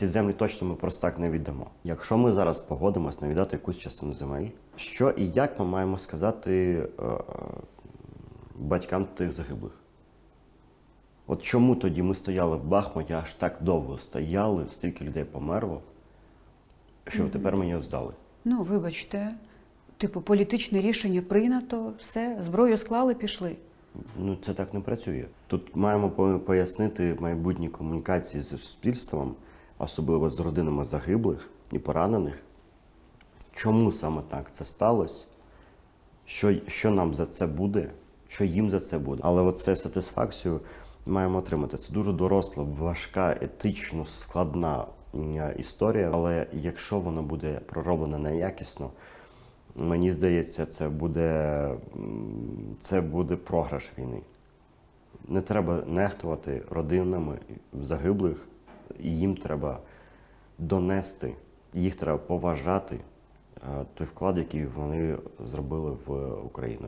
Ці землі точно ми просто так не віддамо. Якщо ми зараз погодимось не віддати якусь частину земель, що і як ми маємо сказати е, батькам тих загиблих? От чому тоді ми стояли в Бахмуті, аж так довго стояли, стільки людей померло, що тепер мені здали? Ну, вибачте, типу, політичне рішення прийнято, все, зброю склали, пішли. Ну, це так не працює. Тут маємо пояснити майбутні комунікації з суспільством, особливо з родинами загиблих і поранених, чому саме так це сталося, що, що нам за це буде, що їм за це буде. Але оце сатисфакцію маємо отримати. Це дуже доросла, важка, етично складна історія. Але якщо вона буде пророблена неякісно, мені здається, це буде, це буде програш війни. Не треба нехтувати родинами загиблих, і їм треба донести, їх треба поважати е, той вклад, який вони зробили в Україну.